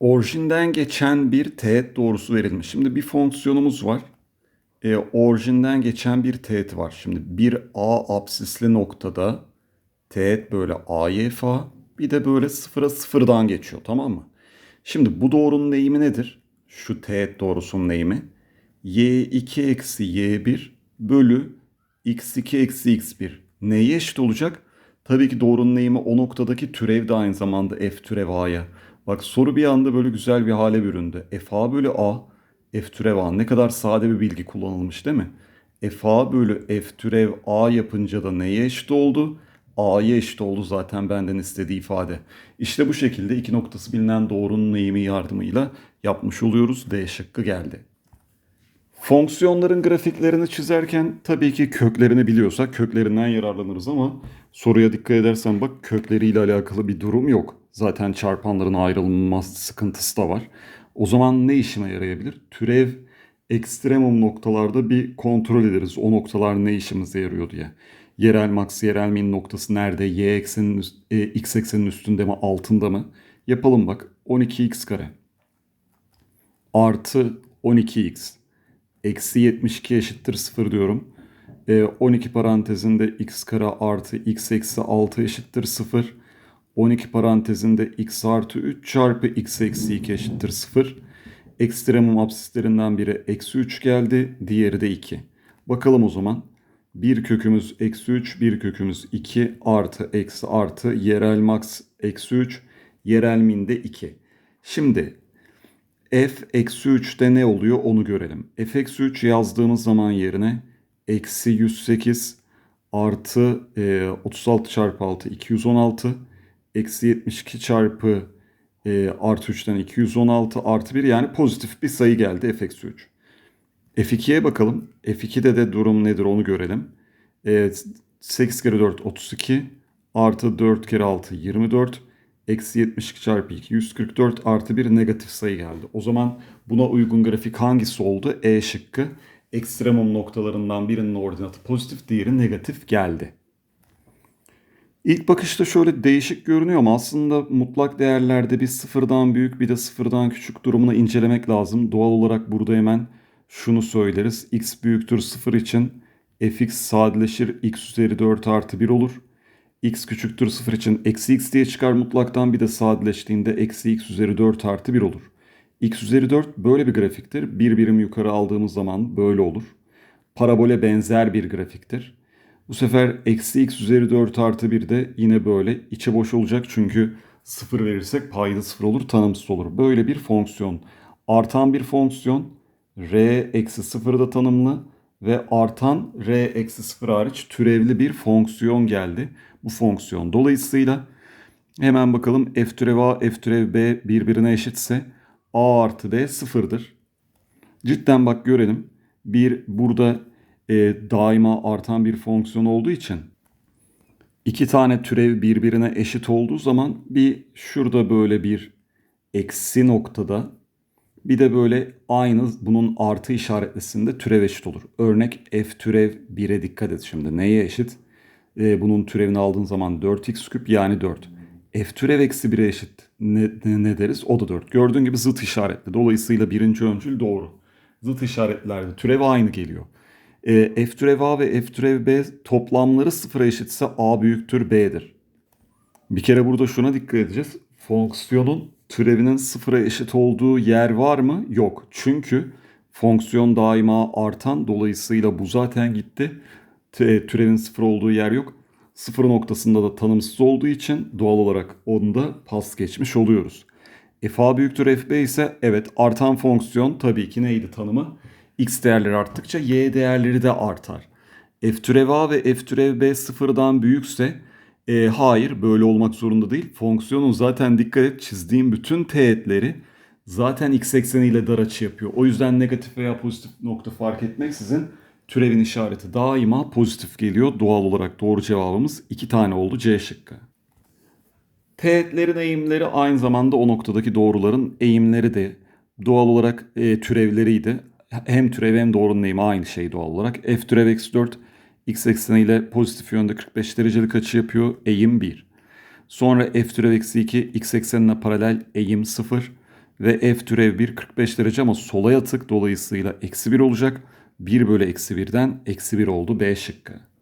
Orijinden geçen bir teğet doğrusu verilmiş. Şimdi bir fonksiyonumuz var. E, orijinden geçen bir teğet var. Şimdi bir A absisli noktada teğet böyle A'ya fa bir de böyle sıfıra sıfırdan geçiyor tamam mı? Şimdi bu doğrunun eğimi nedir? Şu teğet doğrusunun eğimi. Y2 eksi Y1 bölü X2 eksi X1. Neye eşit olacak? Tabii ki doğrunun eğimi o noktadaki türev de aynı zamanda f türev a'ya. Bak soru bir anda böyle güzel bir hale büründü. f a bölü a f türev a ne kadar sade bir bilgi kullanılmış değil mi? f a bölü f türev a yapınca da neye eşit oldu? a'ya eşit oldu zaten benden istediği ifade. İşte bu şekilde iki noktası bilinen doğrunun eğimi yardımıyla yapmış oluyoruz. D şıkkı geldi. Fonksiyonların grafiklerini çizerken tabii ki köklerini biliyorsak köklerinden yararlanırız ama soruya dikkat edersen bak kökleriyle alakalı bir durum yok. Zaten çarpanların ayrılmaz sıkıntısı da var. O zaman ne işime yarayabilir? Türev ekstremum noktalarda bir kontrol ederiz. O noktalar ne işimize yarıyor diye. Yerel max, yerel min noktası nerede? Y eksenin, e, x eksenin üstünde mi, altında mı? Yapalım bak. 12x kare artı 12x eksi 72 eşittir 0 diyorum. E, 12 parantezinde x kare artı x eksi 6 eşittir 0. 12 parantezinde x artı 3 çarpı x eksi 2 eşittir 0. Ekstremum absislerinden biri eksi 3 geldi. Diğeri de 2. Bakalım o zaman. Bir kökümüz eksi 3, bir kökümüz 2 artı eksi artı yerel max eksi 3, yerel min de 2. Şimdi f eksi 3'te ne oluyor onu görelim. f eksi 3 yazdığımız zaman yerine eksi 108 artı e, 36 çarpı 6 216 eksi 72 çarpı e, artı 3'ten 216 artı 1 yani pozitif bir sayı geldi f eksi 3. F2'ye bakalım. F2'de de durum nedir onu görelim. E, 8 kere 4 32 artı 4 kere 6 24 eksi 72 çarpı 2 144 artı bir negatif sayı geldi. O zaman buna uygun grafik hangisi oldu? E şıkkı. Ekstremum noktalarından birinin ordinatı pozitif, diğeri negatif geldi. İlk bakışta şöyle değişik görünüyor ama aslında mutlak değerlerde bir sıfırdan büyük bir de sıfırdan küçük durumunu incelemek lazım. Doğal olarak burada hemen şunu söyleriz. x büyüktür sıfır için fx sadeleşir x üzeri 4 artı 1 olur x küçüktür 0 için eksi x diye çıkar mutlaktan bir de sadeleştiğinde eksi x üzeri 4 artı 1 olur. x üzeri 4 böyle bir grafiktir. Bir birim yukarı aldığımız zaman böyle olur. Parabole benzer bir grafiktir. Bu sefer eksi x üzeri 4 artı 1 de yine böyle içe boş olacak çünkü 0 verirsek payda 0 olur tanımsız olur. Böyle bir fonksiyon. Artan bir fonksiyon r eksi 0'da tanımlı ve artan r eksi 0 hariç türevli bir fonksiyon geldi bu fonksiyon. Dolayısıyla hemen bakalım f türev a, f türev b birbirine eşitse a artı b sıfırdır. Cidden bak görelim. Bir burada e, daima artan bir fonksiyon olduğu için iki tane türev birbirine eşit olduğu zaman bir şurada böyle bir eksi noktada bir de böyle aynı bunun artı işaretlisinde türev eşit olur. Örnek f türev 1'e dikkat et şimdi. Neye eşit? e, bunun türevini aldığın zaman 4x küp yani 4. F türev eksi 1'e eşit ne, ne, ne deriz? O da 4. Gördüğün gibi zıt işaretli. Dolayısıyla birinci öncül doğru. Zıt işaretlerde türev aynı geliyor. E, F türev A ve F türev B toplamları sıfıra eşitse A büyüktür B'dir. Bir kere burada şuna dikkat edeceğiz. Fonksiyonun türevinin sıfıra eşit olduğu yer var mı? Yok. Çünkü fonksiyon daima artan dolayısıyla bu zaten gitti türevin sıfır olduğu yer yok. Sıfır noktasında da tanımsız olduğu için doğal olarak onda pas geçmiş oluyoruz. f a büyüktür f b ise evet artan fonksiyon tabii ki neydi tanımı? x değerleri arttıkça y değerleri de artar. f türev a ve f türev b sıfırdan büyükse e, hayır böyle olmak zorunda değil. Fonksiyonun zaten dikkat et çizdiğim bütün teğetleri zaten x ekseniyle dar açı yapıyor. O yüzden negatif veya pozitif nokta fark etmeksizin türevin işareti daima pozitif geliyor. Doğal olarak doğru cevabımız iki tane oldu C şıkkı. Teğetlerin eğimleri aynı zamanda o noktadaki doğruların eğimleri de doğal olarak e, türevleriydi. Hem türev hem doğrunun eğimi aynı şey doğal olarak. F türev eksi 4 x ekseniyle pozitif yönde 45 derecelik açı yapıyor. Eğim 1. Sonra f türev eksi 2 x eksenine paralel eğim 0. ve f türev 1 45 derece ama sola yatık dolayısıyla eksi 1 olacak. 1 bölü eksi 1'den eksi 1 oldu B şıkkı.